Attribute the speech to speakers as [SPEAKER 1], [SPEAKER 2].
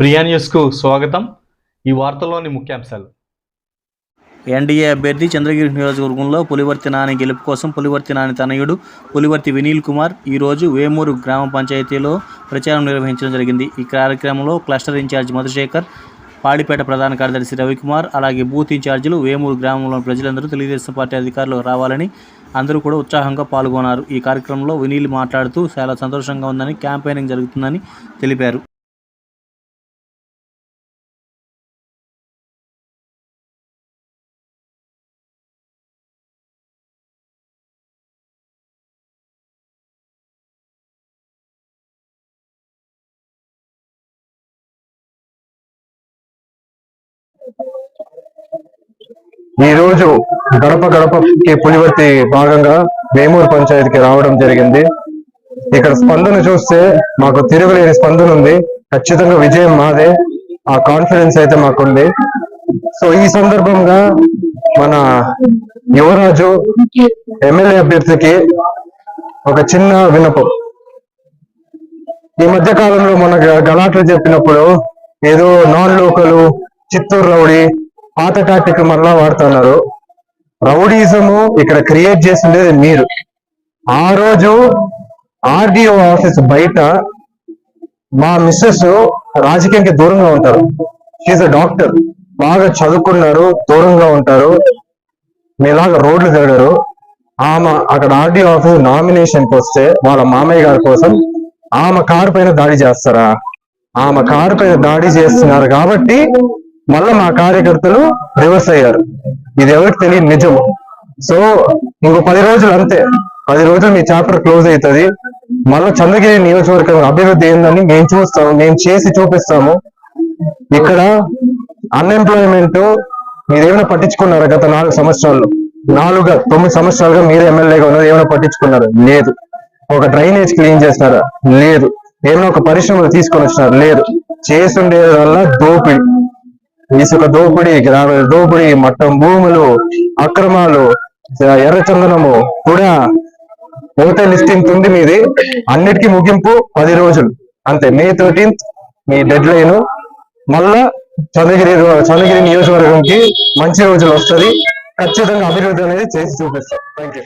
[SPEAKER 1] ప్రియా న్యూస్కు స్వాగతం ఈ వార్తల్లోని ముఖ్యాంశాలు.
[SPEAKER 2] ఎన్డీఏ అభ్యర్థి చంద్రగిరి నియోజకవర్గంలో పులివర్తి నాని గెలుపు కోసం పులివర్తి నాని తనయుడు పులివర్తి వినీల్ కుమార్ ఈరోజు వేమూరు గ్రామ పంచాయతీలో ప్రచారం నిర్వహించడం జరిగింది. ఈ కార్యక్రమంలో క్లస్టర్ ఇన్ఛార్జ్ మధుశేఖర్ పాడిపేట ప్రధాన కార్యదర్శి రవికుమార్ అలాగే బూత్ ఇన్ఛార్జీలు వేమూరు గ్రామంలోని ప్రజలందరూ తెలుగుదేశం పార్టీ అధికారులు రావాలని అందరూ కూడా ఉత్సాహంగా పాల్గొన్నారు. ఈ కార్యక్రమంలో వినీల్ మాట్లాడుతూ చాలా సంతోషంగా ఉందని క్యాంపెయినింగ్ జరుగుతుందని తెలిపారు.
[SPEAKER 3] ఈ రోజు గడప గడపకి పులివర్తి భాగంగా వేమూరు పంచాయతీకి రావడం జరిగింది. ఇక్కడ స్పందన చూస్తే మాకు తిరుగులేని స్పందన ఉంది. ఖచ్చితంగా విజయం మాదే. ఆ కాన్ఫిడెన్స్ అయితే మాకుంది. సో ఈ సందర్భంగా మన యువరాజు ఎమ్మెల్యే అభ్యర్థికి ఒక చిన్న విన్నపం. ఈ మధ్య కాలంలో మన గలాట్లు చెప్పినప్పుడు ఏదో నాన్ లోకలు చిత్తూరు రౌడీ పాత టాక్టిక్ మళ్ళా వాడుతున్నారు. రౌడీజము ఇక్కడ క్రియేట్ చేసిండేది మీరు. ఆ రోజు ఆర్డీఓ ఆఫీస్ బయట మా మిస్సెస్ రాజకీయానికి దూరంగా ఉంటారు. షీఈ్ అ డాక్టర్ బాగా చదువుకున్నారు దూరంగా ఉంటారు. మీలాగా రోడ్లు తిరగరు ఆమె అక్కడ ఆర్డీఓ ఆఫీస్ నామినేషన్కి వస్తే వాళ్ళ మామయ్య గారి కోసం ఆమె కారు పైన దాడి చేస్తారా? ఆమె కారు పైన దాడి చేస్తున్నారు కాబట్టి మళ్ళా మా కార్యకర్తలు రివర్స్ అయ్యారు. ఇది ఎవరికి తెలియదు నిజం. సో ఇంకో పది రోజులు అంతే. పది రోజులు మీ చాప్టర్ క్లోజ్ అవుతుంది. మళ్ళీ చంద్రగిరి నియోజకవర్గం అభివృద్ధి ఏందని మేము చూస్తాము మేము చేసి చూపిస్తాము. ఇక్కడ అన్ఎంప్లాయ్మెంట్ మీరేమైనా పట్టించుకున్నారా గత నాలుగు సంవత్సరాలు నాలుగు తొమ్మిది సంవత్సరాలుగా మీరు ఎమ్మెల్యేగా ఉన్నారు ఏమైనా పట్టించుకున్నారు? లేదు. ఒక డ్రైనేజ్ క్లీన్ చేసినారా లేదు. ఏమైనా ఒక పరిశ్రమలు తీసుకొని వచ్చినారు? లేదు. చేస్తుండే వల్ల దోపిడి. ఇసుక దోపిడీ గ్రామీణ దోపిడీ మట్టం భూములు అక్రమాలు ఎర్రచందనము కూడా ఓటర్ లిస్టింగ్ ఉంది మీది. అన్నిటికీ ముగింపు పది రోజులు. అంతే మే థర్టీన్త్ మీ డెడ్ లైన్ మళ్ళా చంద్రగిరి చంద్రగిరి నియోజకవర్గంకి మంచి రోజులు వస్తది. ఖచ్చితంగా అభివృద్ధి అనేది చేసి చూపిస్తాం. Thank you